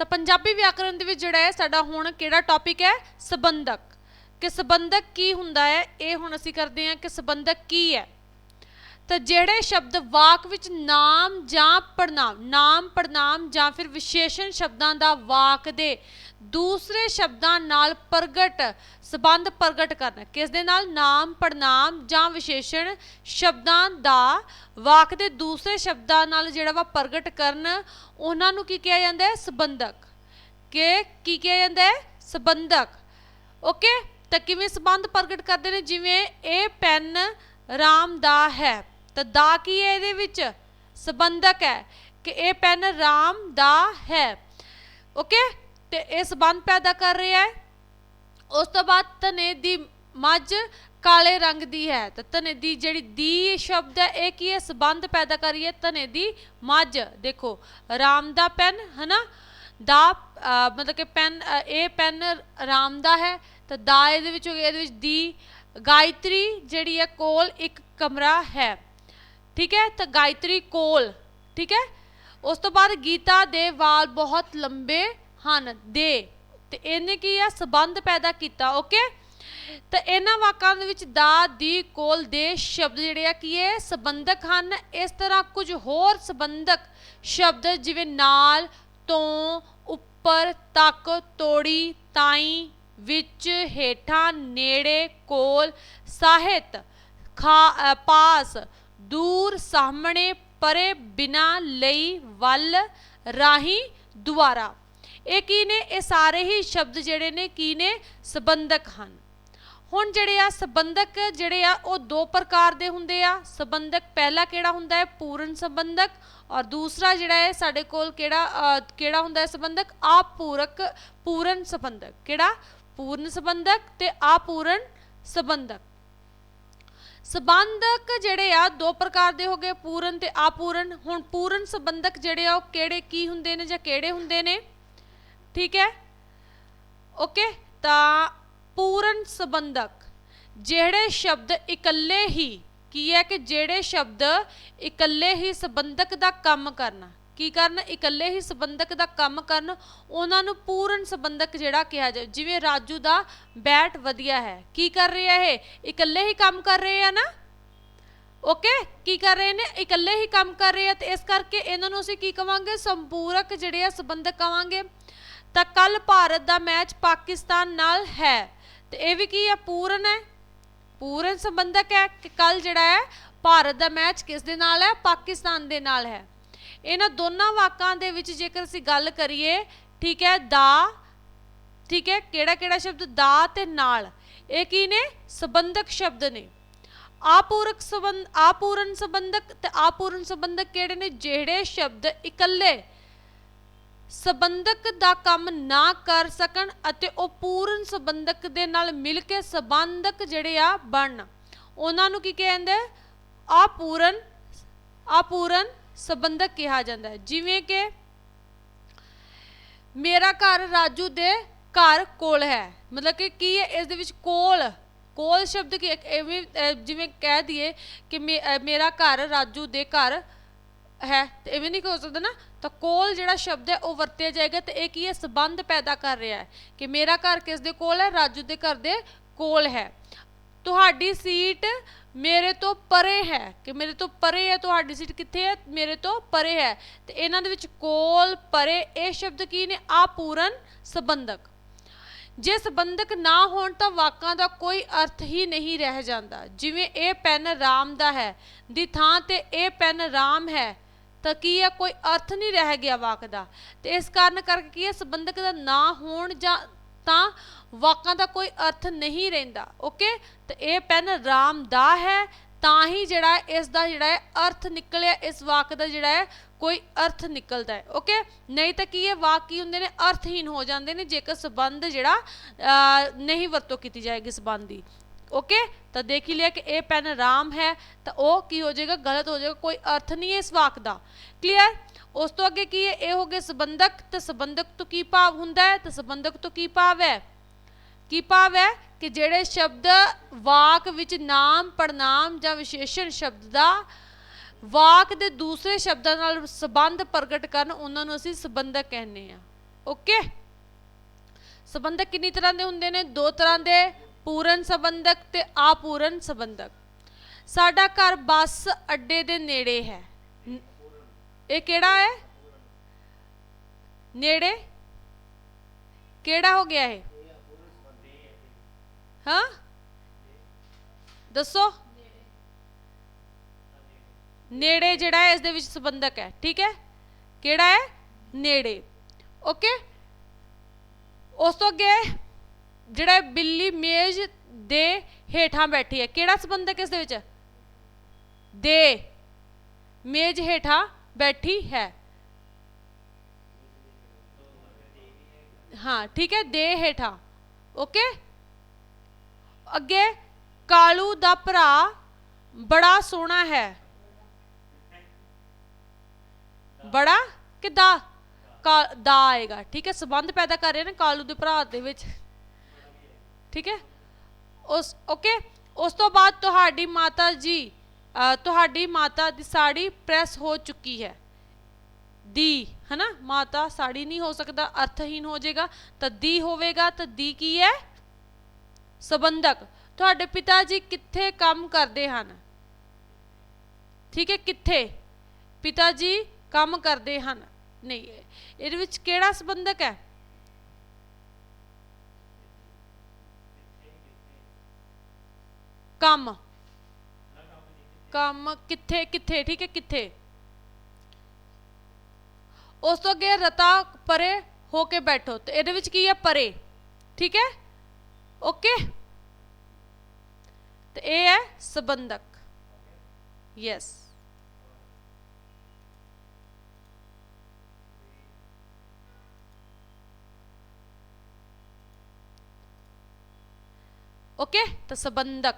ਤਾਂ ਪੰਜਾਬੀ ਵਿਆਕਰਣ ਦੇ ਵਿੱਚ ਜਿਹੜਾ ਹੈ, ਸਾਡਾ ਹੁਣ ਕਿਹੜਾ ਟੌਪਿਕ ਹੈ? ਸੰਬੰਧਕ। ਕਿ ਸੰਬੰਧਕ ਕੀ ਹੁੰਦਾ ਹੈ? ਇਹ ਹੁਣ ਅਸੀਂ ਕਰਦੇ ਹਾਂ ਕਿ ਸੰਬੰਧਕ ਕੀ ਹੈ? ਤਾਂ ਜਿਹੜੇ ਸ਼ਬਦ ਵਾਕ ਵਿੱਚ ਨਾਮ ਜਾਂ ਪੜਨਾਮ ਨਾਮ ਪੜਨਾਮ ਜਾਂ ਫਿਰ ਵਿਸ਼ੇਸ਼ਣ ਸ਼ਬਦਾਂ ਦਾ ਵਾਕ ਦੇ ਦੂਸਰੇ ਸ਼ਬਦਾਂ ਨਾਲ ਪ੍ਰਗਟ, ਸਬੰਧ ਪ੍ਰਗਟ ਕਰਨਾ। ਕਿਸ ਦੇ ਨਾਲ? ਨਾਮ ਪੜਨਾਮ ਜਾਂ ਵਿਸ਼ੇਸ਼ਣ ਸ਼ਬਦਾਂ ਦਾ ਵਾਕ ਦੇ ਦੂਸਰੇ ਸ਼ਬਦਾਂ ਨਾਲ ਜਿਹੜਾ ਵਾ ਪ੍ਰਗਟ ਕਰਨ, ਉਹਨਾਂ ਨੂੰ ਕੀ ਕਿਹਾ ਜਾਂਦਾ ਹੈ? ਸੰਬੰਧਕ। ਕਿ ਕੀ ਕਿਹਾ ਜਾਂਦਾ ਹੈ? ਸੰਬੰਧਕ। ਓਕੇ? ਤਾਂ ਕਿਵੇਂ ਸੰਬੰਧ ਪ੍ਰਗਟ ਕਰਦੇ ਨੇ? ਜਿਵੇਂ ਇਹ ਪੈਨ ਰਾਮ ਦਾ ਹੈ। ਤਾਂ ਦਾ ਕੀ ਹੈ ਇਹਦੇ ਵਿੱਚ? ਸੰਬੰਧਕ ਹੈ। ਕਿ ਇਹ ਪੈਨ ਰਾਮ ਦਾ ਹੈ। ਓਕੇ? ਤੇ ਇਹ ਸੰਬੰਧ ਪੈਦਾ ਕਰ ਰਿਹਾ ਹੈ। ਉਸ ਤੋਂ ਬਾਅਦ ਧਨੇ ਦੀ ਮੱਝ ਕਾਲੇ ਰੰਗ ਦੀ ਹੈ। ਤਾਂ ਧਨੇ ਦੀ ਜਿਹੜੀ ਦੀ ਸ਼ਬਦ ਹੈ, ਇਹ ਕੀ ਹੈ? ਸੰਬੰਧ ਪੈਦਾ ਕਰ ਰਹੀ ਹੈ ਧਨੇ ਦੀ ਮੱਝ। ਦੇਖੋ, ਰਾਮ ਦਾ ਪੈਨ, ਹਨਾ? ਦਾ ਮਤਲਬ ਕਿ ਪੈਨ ਇਹ ਪੈਨ ਰਾਮ ਦਾ ਹੈ। ਤਾਂ ਦਾ ਇਹਦੇ ਵਿੱਚ ਹੋ ਗਿਆ ਇਹਦੇ ਵਿੱਚ ਦੀ ਗਾਇਤਰੀ ਜਿਹੜੀ ਹੈ, ਕੋਲ ਇੱਕ ਕਮਰਾ ਹੈ। ਠੀਕ ਹੈ? ਤਾਂ ਗਾਇਤਰੀ ਕੋਲ, ਠੀਕ ਹੈ? ਉਸ ਤੋਂ ਬਾਅਦ ਗੀਤਾ ਦੇ ਵਾਲ ਬਹੁਤ ਲੰਬੇ ਹਨ, ਦੇ। ਤੇ ਇਹਨੇ ਕੀ ਆ? ਸਬੰਧ ਪੈਦਾ ਕੀਤਾ ਓਕੇ ਤਾਂ ਇਹਨਾਂ ਵਾਕਾਂ ਦੇ ਵਿੱਚ ਦਾ, ਦੀ, ਕੋਲ, ਦੇ ਸ਼ਬਦ ਜਿਹੜੇ ਆ, ਕੀ ਇਹ? ਸੰਬੰਧਕ ਹਨ। ਇਸ ਤਰ੍ਹਾਂ ਕੁਝ ਹੋਰ ਸੰਬੰਧਕ ਸ਼ਬਦ ਜਿਵੇਂ ਨਾਲ, ਤੋਂ, ਉੱਪਰ, ਤੱਕ, ਤੋੜੀ, ਤਾਈ, ਵਿੱਚ, ਹੇਠਾਂ, ਨੇੜੇ, ਕੋਲ, ਸਾਹਿਤ, ਖਾ ਪਾਸ, ਦੂਰ, ਸਾਹਮਣੇ, ਪਰੇ, ਬਿਨਾ, ਲਈ, ਵੱਲ, ਰਾਹੀਂ, ਦੁਆਰਾ। ਇਹ ਕੀ ਨੇ? ਇਹ ਸਾਰੇ ਹੀ ਸ਼ਬਦ ਜਿਹੜੇ ਨੇ ਕੀ ਨੇ? ਸੰਬੰਧਕ ਹਨ। ਹੁਣ ਜਿਹੜੇ ਆ ਸੰਬੰਧਕ ਜਿਹੜੇ ਆ, ਉਹ ਦੋ ਪ੍ਰਕਾਰ ਦੇ ਹੁੰਦੇ ਆ। ਸੰਬੰਧਕ ਪਹਿਲਾ ਕਿਹੜਾ ਹੁੰਦਾ ਹੈ? ਪੂਰਨ ਸੰਬੰਧਕ। ਔਰ ਦੂਸਰਾ ਜਿਹੜਾ ਹੈ, ਸਾਡੇ ਕੋਲ ਕਿਹੜਾ ਕਿਹੜਾ ਹੁੰਦਾ ਹੈ ਸੰਬੰਧਕ? ਆਪੂਰਕ ਪੂਰਨ ਸੰਬੰਧਕ। ਕਿਹੜਾ? ਪੂਰਨ ਸੰਬੰਧਕ ਤੇ ਆਪੂਰਨ ਸੰਬੰਧਕ। ਸੰਬੰਧਕ ਜਿਹੜੇ ਆ, ਦੋ ਪ੍ਰਕਾਰ ਦੇ ਹੋ ਗਏ, ਪੂਰਨ ਤੇ ਆਪੂਰਨ। ਹੁਣ ਪੂਰਨ ਸੰਬੰਧਕ ਜਿਹੜੇ ਆ, ਉਹ ਕਿਹੜੇ ਕੀ ਹੁੰਦੇ ਨੇ ਜਾਂ ਕਿਹੜੇ ਹੁੰਦੇ ਨੇ? ਠੀਕ ਹੈ? ਓਕੇ ਤਾਂ ਪੂਰਨ ਸੰਬੰਧਕ, ਜਿਹੜੇ ਸ਼ਬਦ ਇਕੱਲੇ ਹੀ, ਕੀ ਹੈ ਕਿ ਜਿਹੜੇ ਸ਼ਬਦ ਇਕੱਲੇ ਹੀ ਸੰਬੰਧਕ ਦਾ ਕੰਮ ਕਰਨ? ਕੀ ਕਰਨ? ਇਕੱਲੇ ਹੀ ਸੰਬੰਧਕ ਦਾ ਕੰਮ ਕਰਨ, ਉਹਨਾਂ ਨੂੰ ਪੂਰਨ ਸੰਬੰਧਕ ਜਿਹੜਾ ਕਿਹਾ ਜਾਵੇ, ਜਿਵੇਂ ਰਾਜੂ ਦਾ ਬੈਟ ਵਧੀਆ ਹੈ, ਕੀ ਕਰ ਰਿਹਾ ਇਹ? ਇਕੱਲੇ ਹੀ ਕੰਮ ਕਰ ਰਹੇ ਆ ਨਾ? ਓਕੇ ਕੀ ਕਰ ਰਹੇ ਨੇ? ਇਕੱਲੇ ਹੀ ਕੰਮ ਕਰ ਰਹੇ ਆ, ਤੇ ਇਸ ਕਰਕੇ ਇਹਨਾਂ ਨੂੰ ਅਸੀਂ ਕੀ ਕਵਾਂਗੇ? ਸੰਪੂਰਕ ਜਿਹੜੇ ਆ ਸੰਬੰਧਕ ਕਵਾਂਗੇ। ਤਾਂ ਕੱਲ ਭਾਰਤ ਦਾ ਮੈਚ ਪਾਕਿਸਤਾਨ ਨਾਲ ਹੈ। ਤੇ ਇਹ ਵੀ ਕੀ ਹੈ? ਪੂਰਨ ਹੈ? ਪੂਰਨ ਸੰਬੰਧਕ ਹੈ ਕਿ ਕੱਲ ਜਿਹੜਾ ਹੈ, ਭਾਰਤ ਦਾ ਮੈਚ ਕਿਸ ਦੇ ਨਾਲ ਹੈ? ਪਾਕਿਸਤਾਨ ਦੇ ਨਾਲ ਹੈ। ਇਹਨਾਂ ਦੋਨਾਂ ਵਾਕਾਂ ਦੇ ਵਿੱਚ ਜੇਕਰ ਅਸੀਂ ਗੱਲ ਕਰੀਏ, ਠੀਕ ਹੈ, ਦਾ, ਠੀਕ ਹੈ, ਕਿਹੜਾ ਕਿਹੜਾ ਸ਼ਬਦ ਦਾ ਤੇ ਨਾਲ, ਇਹ ਕੀ ਨੇ? ਸੰਬੰਧਕ ਸ਼ਬਦ ਨੇ। ਆਪੂਰਕ ਸੰਬੰਧ ਆਪੂਰਨ ਸੰਬੰਧਕ ਤੇ ਆਪੂਰਨ ਸੰਬੰਧਕ ਕਿਹੜੇ ਨੇ? ਜਿਹੜੇ ਸ਼ਬਦ ਇਕੱਲੇ ਸੰਬੰਧਕ ਦਾ ਕੰਮ ਨਾ ਕਰ ਸਕਣ ਅਤੇ ਉਹ ਪੂਰਨ ਸੰਬੰਧਕ ਦੇ ਨਾਲ ਮਿਲ ਕੇ ਸੰਬੰਧਕ ਜਿਹੜੇ ਆ ਬਣਨ। ਉਹਨਾਂ ਨੂੰ ਕੀ ਕਹਿੰਦੇ ਆਪੂਰਨ ਆਪੂਰਨ ਸੰਬੰਧਕ ਕਿਹਾ ਜਾਂਦਾ ਹੈ। ਜਿਵੇਂ ਕਿ ਮੇਰਾ ਘਰ ਰਾਜੂ ਦੇ ਘਰ ਕੋਲ ਹੈ। ਮਤਲਬ ਕਿ ਕੀ ਹੈ? ਇਸ ਦੇ ਵਿੱਚ ਕੋਲ। ਕੋਲ ਸ਼ਬਦ ਕੀ ਜਿਵੇਂ ਕਹਿ ਦਈਏ ਕਿ ਮੇ- ਮੇਰਾ ਘਰ ਰਾਜੂ ਦੇ ਘਰ ਹੈ, ਤੇ ਇਵੇਂ ਨਹੀਂ ਹੋ ਸਕਦਾ ਨਾ, ਤਾਂ ਕੋਲ ਜਿਹੜਾ ਸ਼ਬਦ ਹੈ, ਉਹ ਵਰਤਿਆ ਜਾਏਗਾ, ਤੇ ਇਹ ਕੀ ਹੈ, ਸਬੰਧ ਪੈਦਾ ਕਰ ਰਿਹਾ ਹੈ ਕਿ ਮੇਰਾ ਘਰ ਕਿਸ ਦੇ ਕੋਲ ਹੈ, ਰਾਜੂ ਦੇ ਘਰ ਦੇ ਕੋਲ ਹੈ। ਤੁਹਾਡੀ ਸੀਟ ਮੇਰੇ ਤੋਂ ਪਰੇ ਹੈ, ਕਿ ਮੇਰੇ ਤੋਂ ਪਰੇ ਹੈ, ਤੁਹਾਡੀ ਸੀਟ ਕਿੱਥੇ ਹੈ, ਮੇਰੇ ਤੋਂ ਪਰੇ ਹੈ। ਤੇ ਇਹਨਾਂ ਦੇ ਵਿੱਚ ਕੋਲ, ਪਰੇ, ਇਹ ਸ਼ਬਦ ਕੀ ਨੇ? ਆਪੂਰਨ ਸੰਬੰਧਕ। ਜੇ ਸੰਬੰਧਕ ਨਾ ਹੋਣ, ਤਾਂ ਵਾਕਾਂ ਦਾ ਕੋਈ ਅਰਥ ਹੀ ਨਹੀਂ ਰਹਿ ਜਾਂਦਾ। ਜਿਵੇਂ ਇਹ ਪੈਨ ਰਾਮ ਦਾ ਹੈ, ਦੀ ਥਾਂ ਤੇ ਇਹ ਪੈਨ ਰਾਮ ਹੈ ਤਾਂ ਕੀ ਹੈ ਕੋਈ ਅਰਥ ਨਹੀਂ ਰਹਿ ਗਿਆ ਵਾਕ ਦਾ। ਤੇ ਇਸ ਕਾਰਨ ਕਰਕੇ ਕੀ ਹੈ ਸੰਬੰਧਕ ਦਾ ਨਾ ਹੋਣ ਜਾਂ ਤਾਂ ਵਾਕਾਂ ਦਾ ਕੋਈ ਅਰਥ ਨਹੀਂ ਰਹਿੰਦਾ, ਓਕੇ? ਤੇ ਇਹ ਪੈਨ ਰਾਮ ਦਾ ਹੈ, ਤਾਂ ਹੀ ਜਿਹੜਾ ਹੈ ਇਸ ਦਾ ਜਿਹੜਾ ਹੈ ਅਰਥ ਨਿਕਲਿਆ, ਇਸ ਵਾਕ ਦਾ ਜਿਹੜਾ ਹੈ ਕੋਈ ਅਰਥ ਨਿਕਲਦਾ ਹੈ, ਓਕੇ? ਨਹੀਂ ਤਾਂ ਕੀ ਇਹ ਵਾਕ ਕੀ ਹੁੰਦੇ ਨੇ? ਅਰਥਹੀਨ ਹੋ ਜਾਂਦੇ ਨੇ, ਜੇਕਰ ਸਬੰਧ ਜਿਹੜਾ ਨਹੀਂ ਵਰਤੋਂ ਕੀਤੀ ਜਾਏਗੀ ਸਬੰਧ ਦੀ। ਓਕੇ ਤਾਂ ਦੇਖ ਹੀ ਲਿਆ ਕਿ ਇਹ ਪੈਨ ਰਾਮ ਹੈ, ਤਾਂ ਉਹ ਕੀ ਹੋ ਜਾਏਗਾ? ਗਲਤ ਹੋ ਜਾਏਗਾ, ਕੋਈ ਅਰਥ ਨਹੀਂ ਹੈ ਇਸ ਵਾਕ ਦਾ। ਕਲੀਅਰ ਉਸ ਤੋਂ ਅੱਗੇ ਕੀ ਹੈ? ਇਹ ਹੋ ਗਏ ਸੰਬੰਧਕ, ਤੇ ਸੰਬੰਧਕ ਤੋਂ ਕੀ ਭਾਵ ਹੁੰਦਾ ਹੈ? ਤੇ ਸੰਬੰਧਕ ਤੋਂ ਕੀ ਭਾਵ ਹੈ? ਕੀ ਭਾਵ ਹੈ ਕਿ ਜਿਹੜੇ ਸ਼ਬਦ ਵਾਕ ਵਿੱਚ ਨਾਮ ਪੜਨਾਮ ਜਾਂ ਵਿਸ਼ੇਸ਼ਣ ਸ਼ਬਦ ਦਾ ਵਾਕ ਦੇ ਦੂਸਰੇ ਸ਼ਬਦਾਂ ਨਾਲ ਸੰਬੰਧ ਪ੍ਰਗਟ ਕਰਨ, ਉਹਨਾਂ ਨੂੰ ਅਸੀਂ ਸੰਬੰਧਕ ਕਹਿੰਦੇ ਆ ਓਕੇ ਸੰਬੰਧਕ ਕਿੰਨੀ ਤਰ੍ਹਾਂ ਦੇ ਹੁੰਦੇ ਨੇ? ਦੋ ਤਰ੍ਹਾਂ ਦੇ ਪੂਰਨ ਸੰਬੰਧਕ ਤੇ ਆਪੂਰਨ ਸੰਬੰਧਕ ਸਾਡਾ ਘਰ ਬੱਸ ਅੱਡੇ ਦੇ ਨੇੜੇ ਹੈ ਨ- ਇਹ ਕਿਹੜਾ ਹੈ ਨੇੜੇ ਕਿਹੜਾ ਹੋ ਗਿਆ ਇਹ ਹਾਂ ਦੱਸੋ ਨੇੜੇ ਜਿਹੜਾ ਹੈ ਇਸ ਦੇ ਵਿੱਚ ਸੰਬੰਧਕ ਹੈ ਠੀਕ ਹੈ ਕਿਹੜਾ ਹੈ ਨੇੜੇ ਓਕੇ ਉਸ ਤੋਂ ਅੱਗੇ ਜਿਹੜਾ ਬਿੱਲੀ ਮੇਜ਼ ਦੇ ਹੇਠਾਂ ਬੈਠੀ ਹੈ, ਕਿਹੜਾ ਸੰਬੰਧ ਹੈ ਕਿਸ ਦੇ ਵਿੱਚ? ਦੇ ਮੇਜ਼ ਹੇਠਾਂ ਬੈਠੀ ਹੈ। ਹਾਂ, ਠੀਕ ਹੈ, ਦੇ ਹੇਠਾਂ। ਓਕੇ? ਅੱਗੇ ਕਾਲੂ ਦਾ ਭਰਾ ਬੜਾ ਸੋਹਣਾ ਹੈ। ਬੜਾ? ਕਿਦਾ? ਦਾ ਆਏਗਾ। ਠੀਕ ਹੈ, ਸਬੰਧ ਪੈਦਾ ਕਰ ਰਹੇ ਨੇ ਕਾਲੂ ਦੇ ਭਰਾ ਦੇ ਵਿੱਚ। ਠੀਕ ਹੈ? ਉਸ ਓਕੇ ਉਸ ਤੋਂ ਬਾਅਦ ਤੁਹਾਡੀ ਮਾਤਾ ਜੀ ਤੁਹਾਡੀ ਮਾਤਾ ਦੀ ਸਾੜੀ ਪ੍ਰੈਸ ਹੋ ਚੁੱਕੀ ਹੈ। ਦੀ, ਹਨਾ? ਮਾਤਾ ਸਾੜੀ ਨਹੀਂ ਹੋ ਸਕਦਾ ਅਰਥਹੀਨ ਹੋ ਜਾਏਗਾ। ਤਾਂ ਦੀ ਹੋਵੇਗਾ, ਤਾਂ ਦੀ ਕੀ ਹੈ? ਸੰਬੰਧਕ। ਤੁਹਾਡੇ ਪਿਤਾ ਜੀ ਕਿੱਥੇ ਕੰਮ ਕਰਦੇ ਹਨ? ਠੀਕ ਹੈ, ਕਿੱਥੇ? ਪਿਤਾ ਜੀ ਕੰਮ ਕਰਦੇ ਹਨ। ਨਹੀਂ, ਇਹਦੇ ਵਿੱਚ ਕਿਹੜਾ ਸੰਬੰਧਕ ਹੈ? ਕੰਮ। ਕੰਮ ਕਿੱਥੇ ਕਿੱਥੇ, ਠੀਕ ਹੈ, ਕਿੱਥੇ? ਉਸ ਤੋਂ ਅੱਗੇ ਰਤਾ ਪਰੇ ਹੋ ਕੇ ਬੈਠੋ। ਤੇ ਇਹਦੇ ਵਿੱਚ ਕੀ ਹੈ? ਪਰੇ। ਠੀਕ ਹੈ? ਓਕੇ? ਤੇ ਇਹ ਹੈ ਸੰਬੰਧਕ। Yes okay? ਤਾਂ ਸੰਬੰਧਕ।